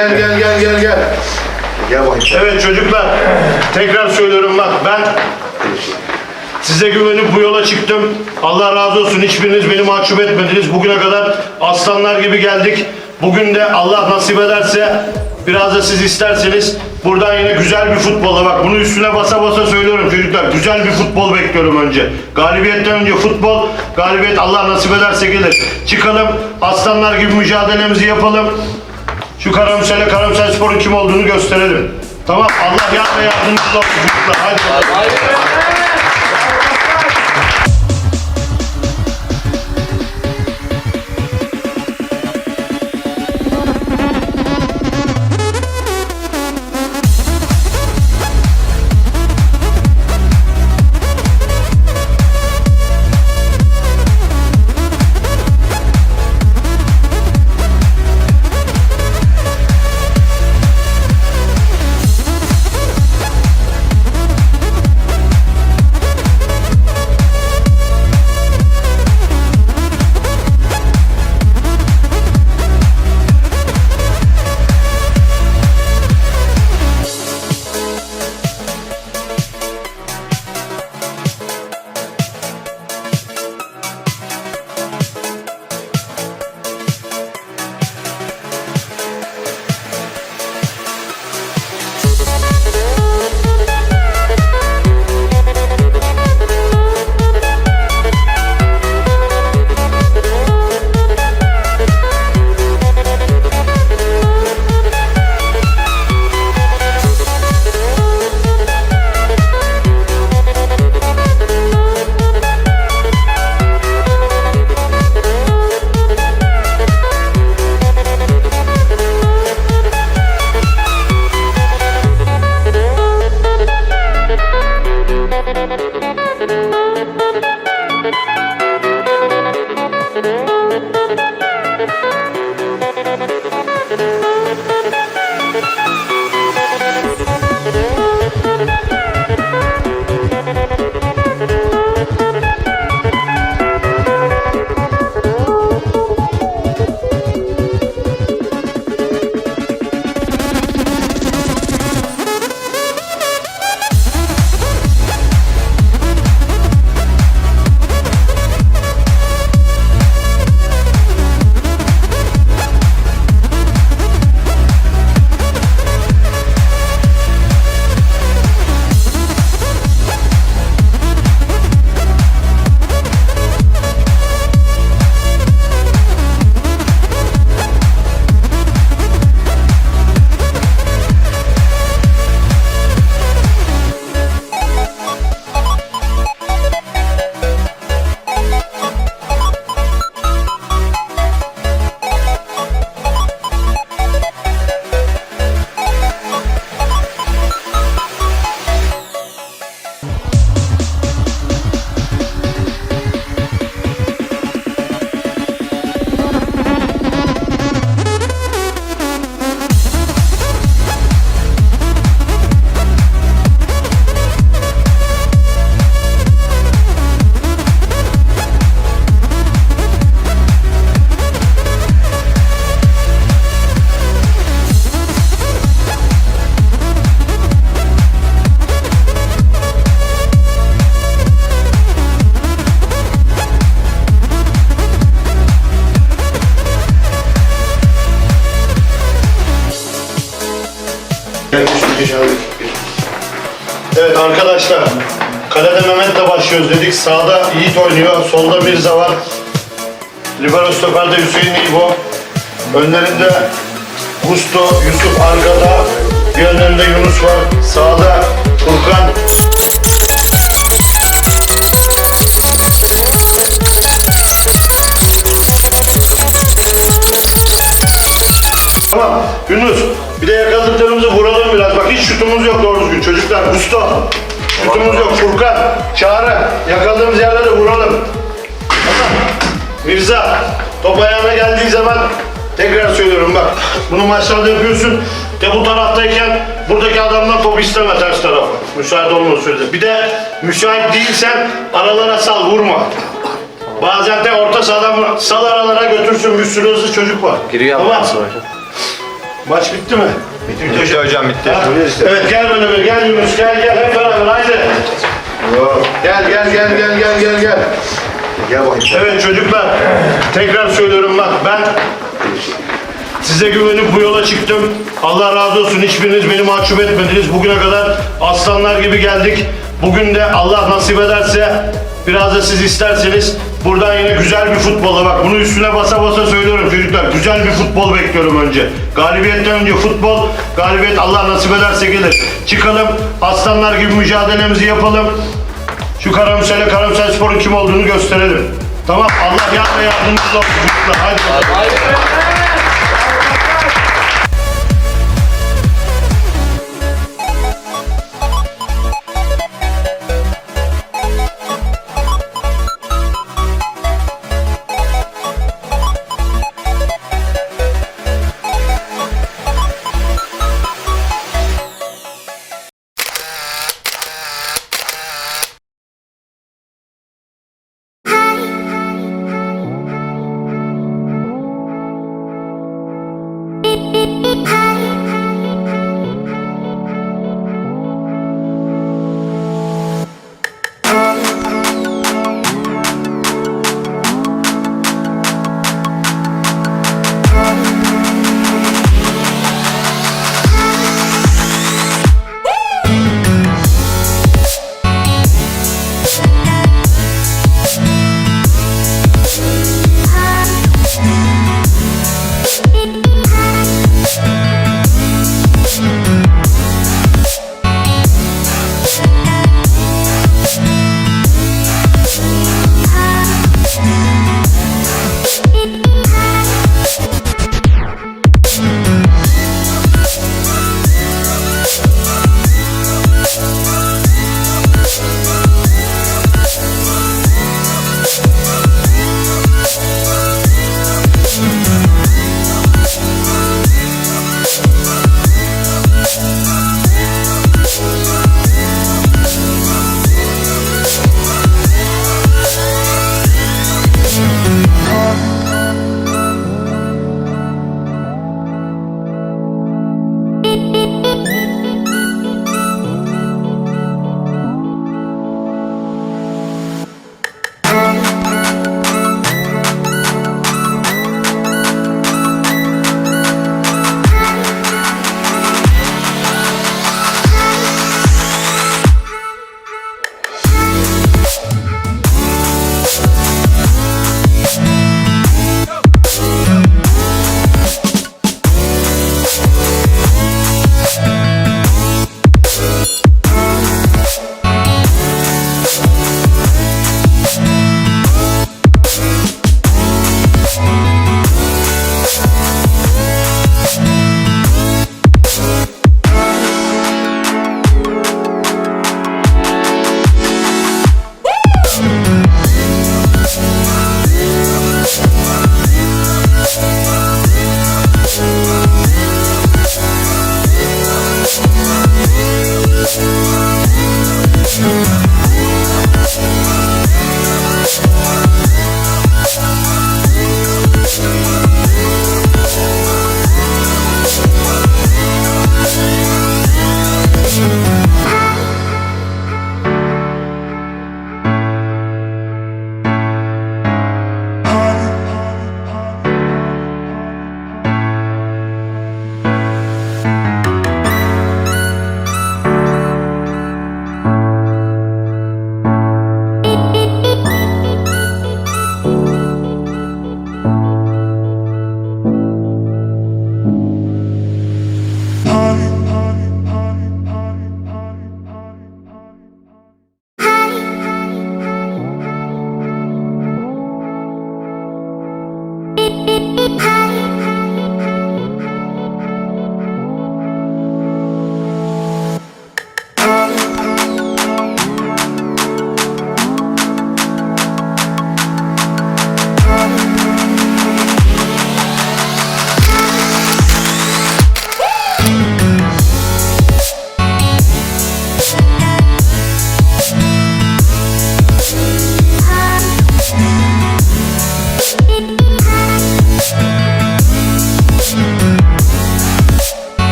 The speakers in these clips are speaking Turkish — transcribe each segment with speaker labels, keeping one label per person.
Speaker 1: Gel gel gel gel gel. Gel bakayım.
Speaker 2: Evet çocuklar, tekrar söylüyorum bak ben size güvenip bu yola çıktım. Allah razı olsun hiçbiriniz beni mahcup etmediniz. Bugüne kadar aslanlar gibi geldik. Bugün de Allah nasip ederse biraz da siz isterseniz buradan yine güzel bir futbola bak bunu üstüne basa basa söylüyorum çocuklar. Güzel bir futbol bekliyorum önce. Galibiyetten önce futbol, galibiyet Allah nasip ederse gelir. Çıkalım aslanlar gibi mücadelemizi yapalım. Şu Karamsel'e Karamsel Spor'un kim olduğunu gösterelim. Tamam Allah yar ve yardımcınız olsun çocuklar. Hadi. Evet arkadaşlar. Kalede Mehmet'le başlıyoruz dedik. Sağda Yiğit oynuyor. Solda Mirza var. Libero stoperde Hüseyin İbo. Önlerinde Gusto, Yusuf arkada. Bir önlerinde Yunus var. Sağda Bunu maçlarda yapıyorsun. De bu taraftayken buradaki adamdan top isteme ters tarafa. Müsait olmadığı sürede. Bir de müsait değilsen aralara sal vurma. Bazen de orta sahadan sal aralara götürsün bir sürü hızlı çocuk var.
Speaker 3: Giriyor
Speaker 2: tamam.
Speaker 3: ama sonra.
Speaker 2: Maç bitti mi?
Speaker 3: Bitti hocam bitti.
Speaker 2: Ha? Evet gel böyle bir gel Yunus gel gel hep beraber haydi.
Speaker 1: Gel gel gel gel gel gel gel. Gel bakayım.
Speaker 2: Evet çocuklar tekrar söylüyorum bak ben size güvenip bu yola çıktım. Allah razı olsun hiçbiriniz beni mahcup etmediniz. Bugüne kadar aslanlar gibi geldik. Bugün de Allah nasip ederse biraz da siz isterseniz buradan yine güzel bir futbola bak bunu üstüne basa basa söylüyorum çocuklar. Güzel bir futbol bekliyorum önce. Galibiyetten önce futbol, galibiyet Allah nasip ederse gelir. Çıkalım aslanlar gibi mücadelemizi yapalım. Şu Karamsel'e Karamsel Spor'un kim olduğunu gösterelim. Tamam Allah yar ve olsun çocuklar. Hadi.
Speaker 3: Söyleyecek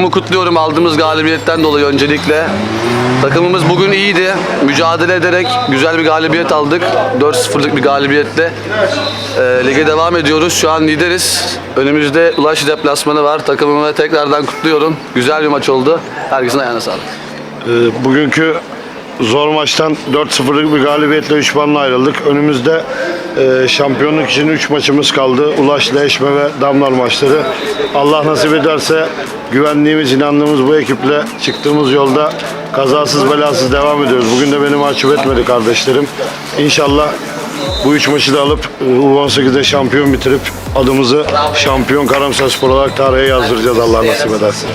Speaker 4: Takımımı kutluyorum aldığımız galibiyetten dolayı öncelikle. Takımımız bugün iyiydi. Mücadele ederek güzel bir galibiyet aldık. 4-0'lık bir galibiyetle. Ee, lige devam ediyoruz. Şu an lideriz. Önümüzde Ulaş deplasmanı var. Takımımı tekrardan kutluyorum. Güzel bir maç oldu. Herkesin ayağına sağlık.
Speaker 2: Ee, bugünkü zor maçtan 4-0'lık bir galibiyetle 3 puanla ayrıldık. Önümüzde e, şampiyonluk için 3 maçımız kaldı. Ulaş'la Eşme ve Damlar maçları. Allah nasip ederse güvenliğimiz, inandığımız bu ekiple çıktığımız yolda kazasız belasız devam ediyoruz. Bugün de beni mahcup etmedi kardeşlerim. İnşallah bu üç maçı da alıp e, U18'de şampiyon bitirip adımızı şampiyon Karamsarspor olarak tarihe yazdıracağız Allah nasip ederse.